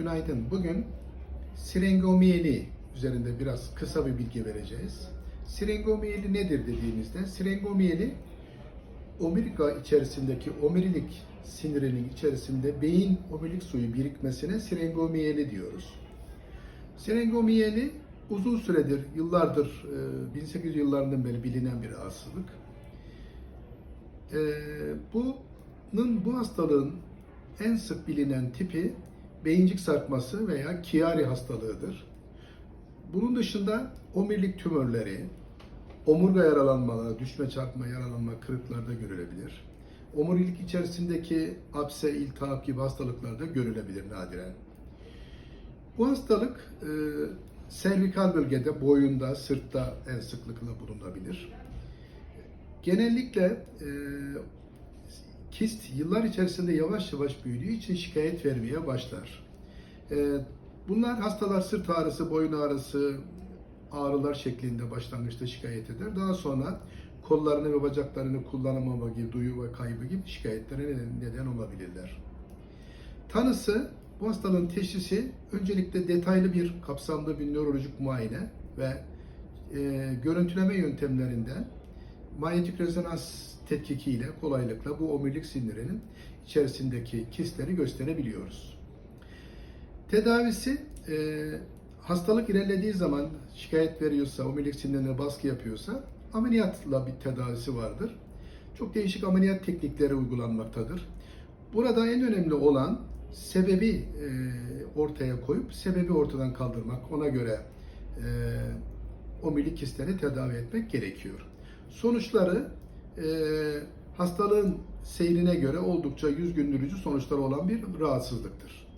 Günaydın. Bugün siringomiyeli üzerinde biraz kısa bir bilgi vereceğiz. Siringomiyeli nedir dediğimizde, siringomiyeli omuriga içerisindeki omurilik sinirinin içerisinde beyin omurilik suyu birikmesine siringomiyeli diyoruz. Siringomiyeli uzun süredir, yıllardır, e, 1800 yıllarından beri bilinen bir rahatsızlık. E, bunun, bu hastalığın en sık bilinen tipi beyincik sarkması veya Chiari hastalığıdır. Bunun dışında omurilik tümörleri, omurga yaralanmaları, düşme, çarpma, yaralanma, kırıklarda görülebilir. Omurilik içerisindeki apse, iltihap gibi hastalıklarda görülebilir nadiren. Bu hastalık e, servikal bölgede, boyunda, sırtta en sıklıkla bulunabilir. Genellikle e, kist yıllar içerisinde yavaş yavaş büyüdüğü için şikayet vermeye başlar. E, bunlar hastalar sırt ağrısı, boyun ağrısı, ağrılar şeklinde başlangıçta şikayet eder. Daha sonra kollarını ve bacaklarını kullanamama gibi, duyu ve kaybı gibi şikayetlere neden olabilirler. Tanısı, bu hastalığın teşhisi öncelikle detaylı bir kapsamlı bir nörolojik muayene ve e, görüntüleme yöntemlerinden manyetik rezonans tetkikiyle kolaylıkla bu omurilik sinirinin içerisindeki kistleri gösterebiliyoruz. Tedavisi e, hastalık ilerlediği zaman şikayet veriyorsa, omurilik sinirine baskı yapıyorsa ameliyatla bir tedavisi vardır. Çok değişik ameliyat teknikleri uygulanmaktadır. Burada en önemli olan sebebi e, ortaya koyup sebebi ortadan kaldırmak. Ona göre e, omurilik kistleri tedavi etmek gerekiyor. Sonuçları e, hastalığın seyrine göre oldukça yüz gündürücü sonuçları olan bir rahatsızlıktır.